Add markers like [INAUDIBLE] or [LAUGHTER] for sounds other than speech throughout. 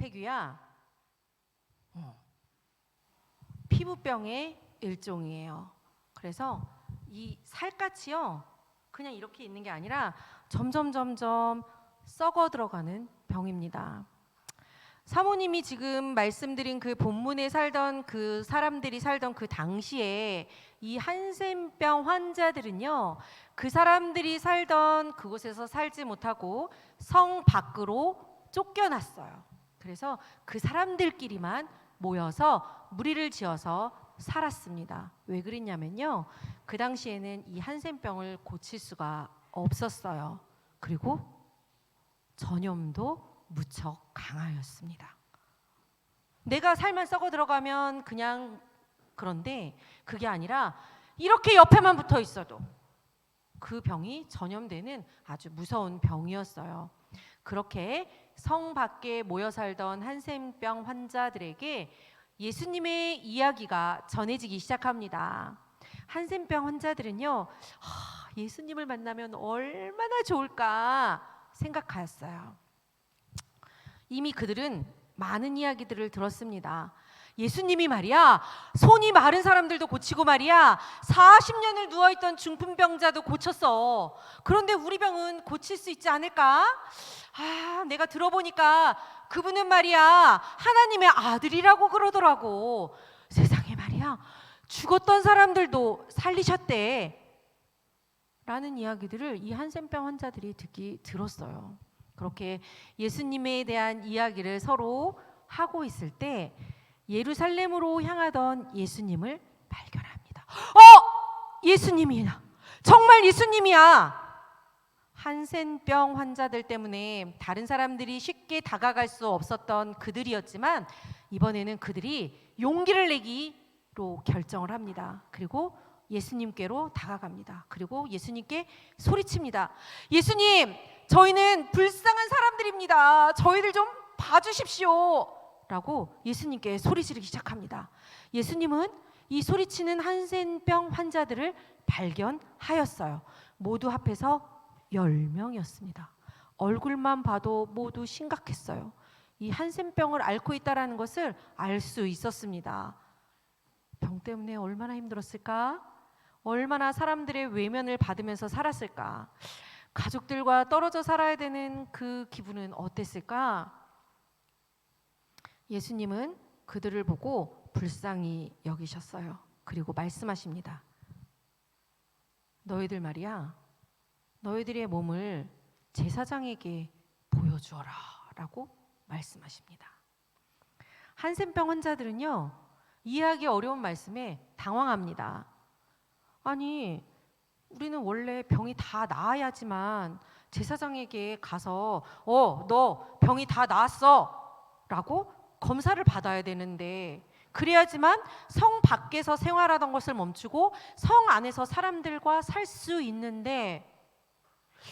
태규야, 어, 피부병의 일종이에요. 그래서 이 살갗이요, 그냥 이렇게 있는 게 아니라 점점 점점 썩어 들어가는 병입니다. 사모님이 지금 말씀드린 그 본문에 살던 그 사람들이 살던 그 당시에 이 한센병 환자들은요, 그 사람들이 살던 그곳에서 살지 못하고 성 밖으로 쫓겨났어요. 그래서 그 사람들끼리만 모여서 무리를 지어서 살았습니다. 왜 그랬냐면요. 그 당시에는 이 한센병을 고칠 수가 없었어요. 그리고 전염도 무척 강하였습니다. 내가 살만 썩어 들어가면 그냥 그런데 그게 아니라 이렇게 옆에만 붙어 있어도 그 병이 전염되는 아주 무서운 병이었어요. 그렇게 성 밖에 모여 살던 한센병 환자들에게 예수님의 이야기가 전해지기 시작합니다. 한센병 환자들은요, 하, 예수님을 만나면 얼마나 좋을까 생각하였어요. 이미 그들은 많은 이야기들을 들었습니다. 예수님이 말이야 손이 마른 사람들도 고치고 말이야 40년을 누워있던 중풍병자도 고쳤어. 그런데 우리 병은 고칠 수 있지 않을까? 아 내가 들어보니까 그분은 말이야 하나님의 아들이라고 그러더라고. 세상에 말이야 죽었던 사람들도 살리셨대. 라는 이야기들을 이 한센병 환자들이 듣기 들었어요. 그렇게 예수님에 대한 이야기를 서로 하고 있을 때 예루살렘으로 향하던 예수님을 발견합니다. 어, 예수님이야. 정말 예수님이야. 한센병 환자들 때문에 다른 사람들이 쉽게 다가갈 수 없었던 그들이었지만 이번에는 그들이 용기를 내기로 결정을 합니다. 그리고 예수님께로 다가갑니다. 그리고 예수님께 소리칩니다. 예수님, 저희는 불쌍한 사람들입니다. 저희들 좀 봐주십시오. 라고 예수님께 소리 지르기 시작합니다. 예수님은 이 소리치는 한센병 환자들을 발견하였어요. 모두 합해서 10명이었습니다. 얼굴만 봐도 모두 심각했어요. 이 한센병을 앓고 있다라는 것을 알 수 있었습니다. 병 때문에 얼마나 힘들었을까? 얼마나 사람들의 외면을 받으면서 살았을까? 가족들과 떨어져 살아야 되는 그 기분은 어땠을까? 예수님은 그들을 보고 불쌍히 여기셨어요. 그리고 말씀하십니다. 너희들 말이야. 너희들의 몸을 제사장에게 보여주어라. 라고 말씀하십니다. 한센병 환자들은요, 이해하기 어려운 말씀에 당황합니다. 아니, 우리는 원래 병이 다 나아야지만 제사장에게 가서, 어, 너 병이 다 나았어. 라고 검사를 받아야 되는데 그래야지만 성 밖에서 생활하던 것을 멈추고 성 안에서 사람들과 살 수 있는데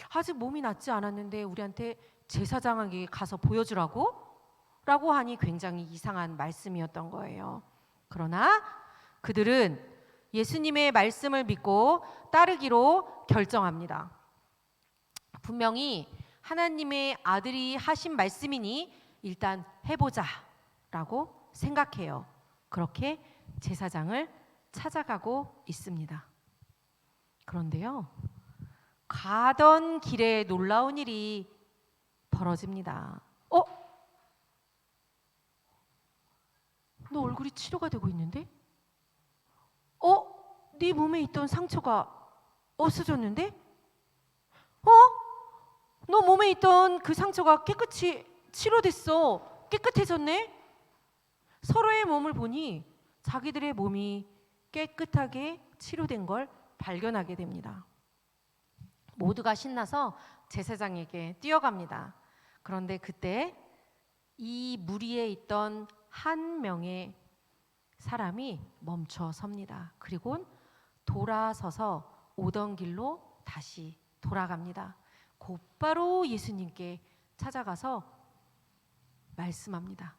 아직 몸이 낫지 않았는데 우리한테 제사장에게 가서 보여주라고? 라고 하니 굉장히 이상한 말씀이었던 거예요. 그러나 그들은 예수님의 말씀을 믿고 따르기로 결정합니다. 분명히 하나님의 아들이 하신 말씀이니 일단 해보자. 라고 생각해요. 그렇게 제사장을 찾아가고 있습니다. 그런데요, 가던 길에 놀라운 일이 벌어집니다. 어? 너 얼굴이 치료가 되고 있는데? 어? 네 몸에 있던 상처가 없어졌는데? 어? 너 몸에 있던 그 상처가 깨끗이 치료됐어. 깨끗해졌네? 서로의 몸을 보니 자기들의 몸이 깨끗하게 치료된 걸 발견하게 됩니다. 모두가 신나서 제사장에게 뛰어갑니다. 그런데 그때 이 무리에 있던 한 명의 사람이 멈춰 섭니다. 그리고 돌아서서 오던 길로 다시 돌아갑니다. 곧바로 예수님께 찾아가서 말씀합니다.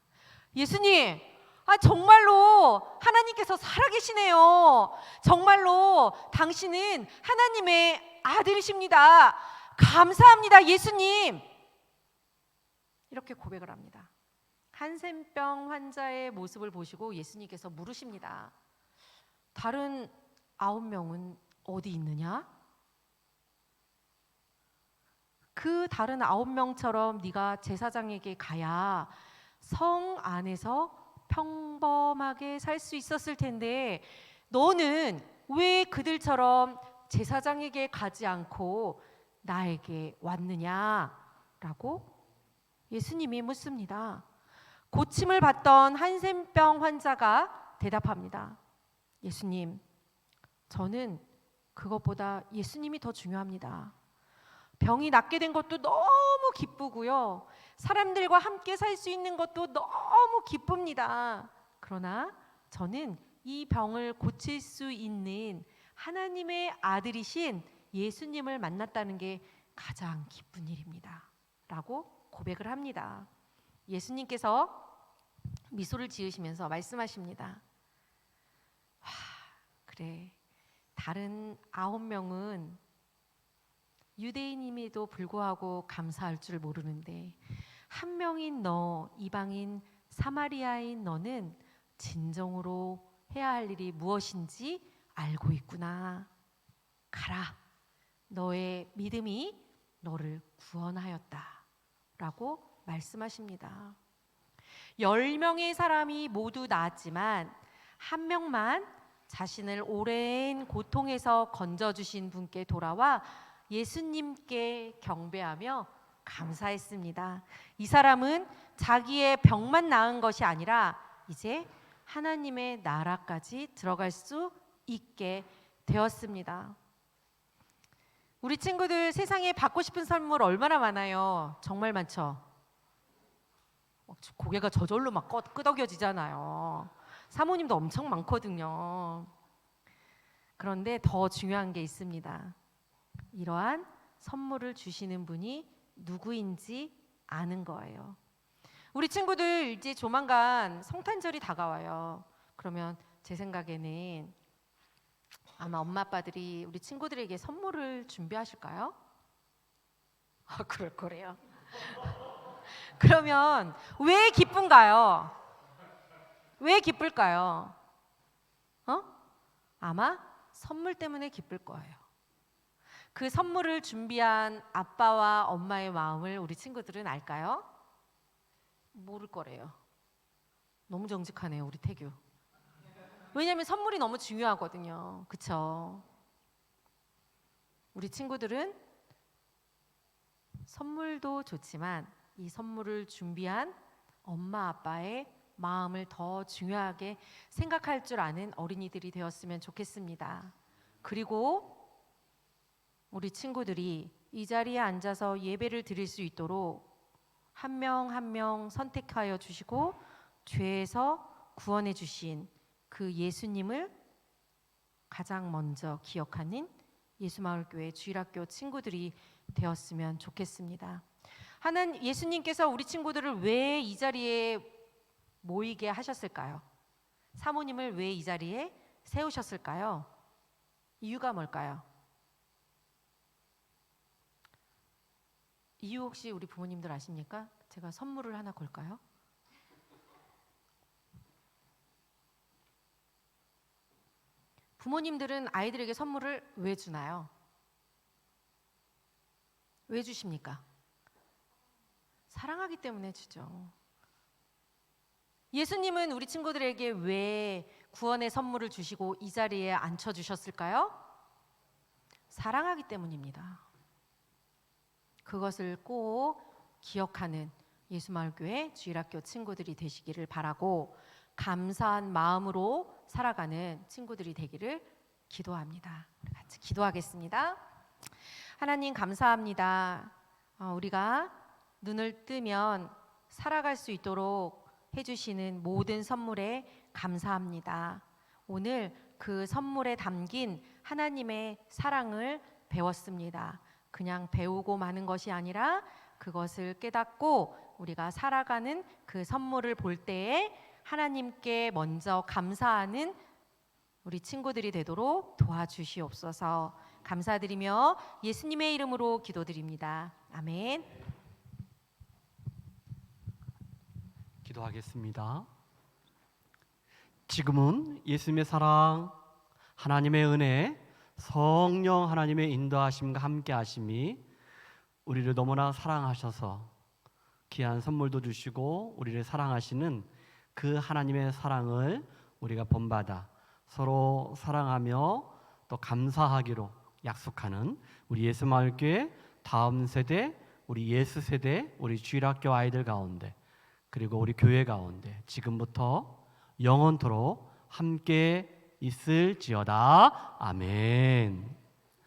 예수님, 아 정말로 하나님께서 살아계시네요. 정말로 당신은 하나님의 아들이십니다. 감사합니다, 예수님. 이렇게 고백을 합니다. 한센병 환자의 모습을 보시고 예수님께서 물으십니다. 다른 아홉 명은 어디 있느냐? 그 다른 아홉 명처럼 네가 제사장에게 가야 성 안에서 평범하게 살 수 있었을 텐데 너는 왜 그들처럼 제사장에게 가지 않고 나에게 왔느냐라고 예수님이 묻습니다. 고침을 받던 한센병 환자가 대답합니다. 예수님, 저는 그것보다 예수님이 더 중요합니다. 병이 낫게 된 것도 너무 기쁘고요. 사람들과 함께 살 수 있는 것도 너무 기쁩니다. 그러나 저는 이 병을 고칠 수 있는 하나님의 아들이신 예수님을 만났다는 게 가장 기쁜 일입니다. 라고 고백을 합니다. 예수님께서 미소를 지으시면서 말씀하십니다. 와, 그래. 다른 아홉 명은 유대인임에도 불구하고 감사할 줄 모르는데 한 명인 너 이방인 사마리아인 너는 진정으로 해야 할 일이 무엇인지 알고 있구나. 가라. 너의 믿음이 너를 구원하였다. 라고 말씀하십니다. 열 명의 사람이 모두 나았지만 한 명만 자신을 오랜 고통에서 건져주신 분께 돌아와 예수님께 경배하며 감사했습니다. 이 사람은 자기의 병만 나은 것이 아니라 이제 하나님의 나라까지 들어갈 수 있게 되었습니다. 우리 친구들 세상에 받고 싶은 선물 얼마나 많아요? 정말 많죠? 어, 고개가 저절로 막 끄- 끄덕여지잖아요. 사모님도 엄청 많거든요. 그런데 더 중요한 게 있습니다. 이러한 선물을 주시는 분이 누구인지 아는 거예요. 우리 친구들 이제 조만간 성탄절이 다가와요. 그러면 제 생각에는 아마 엄마 아빠들이 우리 친구들에게 선물을 준비하실까요? 아, 그럴 거래요. [LAUGHS] 그러면 왜 기쁜가요? 왜 기쁠까요? 어? 아마 선물 때문에 기쁠 거예요. 그 선물을 준비한 아빠와 엄마의 마음을 우리 친구들은 알까요? 모를 거래요. 너무 정직하네요, 우리 태규. 왜냐하면 선물이 너무 중요하거든요. 그쵸? 우리 친구들은 선물도 좋지만 이 선물을 준비한 엄마 아빠의 마음을 더 중요하게 생각할 줄 아는 어린이들이 되었으면 좋겠습니다. 그리고 우리 친구들이 이 자리에 앉아서 예배를 드릴 수 있도록 한명 한 명 선택하여 주시고 죄에서 구원해 주신 그 예수님을 가장 먼저 기억하는 예수마을교회 주일학교 친구들이 되었으면 좋겠습니다. 하는 예수님께서 우리 친구들을 왜 이 자리에 모이게 하셨을까요? 사모님을 왜 이 자리에 세우셨을까요? 이유가 뭘까요? 이유 혹시 우리 부모님들 아십니까? 제가 선물을 하나 걸까요? 부모님들은 아이들에게 선물을 왜 주나요? 왜 주십니까? 사랑하기 때문에 주죠. 예수님은 우리 친구들에게 왜 구원의 선물을 주시고 이 자리에 앉혀 주셨을까요? 사랑하기 때문입니다. 그것을 꼭 기억하는 예수마을교회 주일학교 친구들이 되시기를 바라고 감사한 마음으로 살아가는 친구들이 되기를 기도합니다. 같이 기도하겠습니다. 하나님 감사합니다. 어, 우리가 눈을 뜨면 살아갈 수 있도록 해주시는 모든 선물에 감사합니다. 오늘 그 선물에 담긴 하나님의 사랑을 배웠습니다. 그냥 배우고 마는 것이 아니라 그것을 깨닫고 우리가 살아가는 그 선물을 볼 때에 하나님께 먼저 감사하는 우리 친구들이 되도록 도와주시옵소서 감사드리며 예수님의 이름으로 기도드립니다. 아멘. 기도하겠습니다. 지금은 예수님의 사랑, 하나님의 은혜, 성령 하나님의 인도하심과 함께 하심이 우리를 너무나 사랑하셔서 귀한 선물도 주시고 우리를 사랑하시는 그 하나님의 사랑을 우리가 본받아 서로 사랑하며 또 감사하기로 약속하는 우리 예수 마을교회 다음 세대 우리 예수 세대 우리 주일학교 아이들 가운데 그리고 우리 교회 가운데 지금부터 영원토록 함께 있을지어다 아멘.